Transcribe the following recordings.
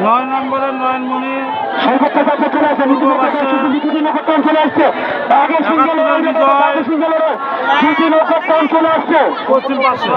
নয় নম্বরের নয়নমণি। পশ্চিম পাশে।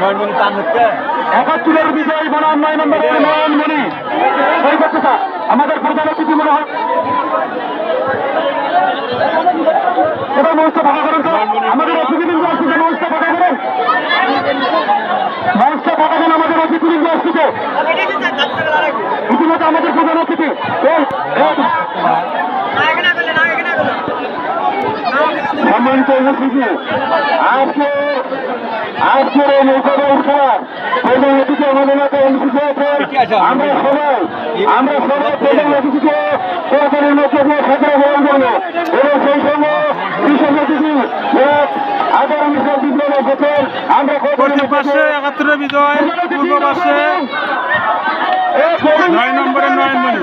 নয়নমণি টান হচ্ছে। একাত্তরের বিজয় বনাম নয় নম্বরের নয়নমণি। আমাদের প্রধান অতিথি মনে হয়। এবার মঞ্চটা ফাঁকা করেন আমাদের অতিথিবৃন্দ আসছে মঞ্চটা ফাঁকা করেন। মঞ্চটা ফাঁকা করেন আমাদের অতিথিবৃন্দ আসছে ইতিমধ্যে আমাদের প্রধান অতিথি এই, এই, সম্মানিত উপস্থিতি আজকে আজকের এই নৌকাবাই খেলা প্রধান অতিথি আমাদের মাঝে অনুষ্ঠিত হয়েছে। আমরা সবাই আমরা সবাই প্রধান অতিথিকে মধ্যে দিয়ে সাঁতরা গ্রহণ করব। এবং সেই সঙ্গে বিশেষ অতিথি আগামী মিশন বিপ্লবের ভেতর আমরা পাশে একাত্তরের বিজয় পূর্ব পাশে নয় নম্বরের নয়নমণি।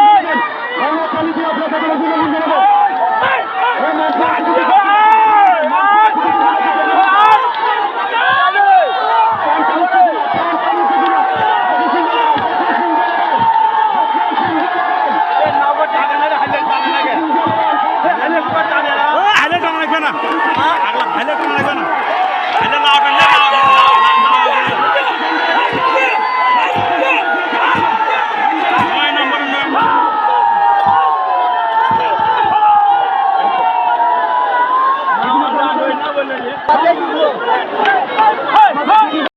Cadê o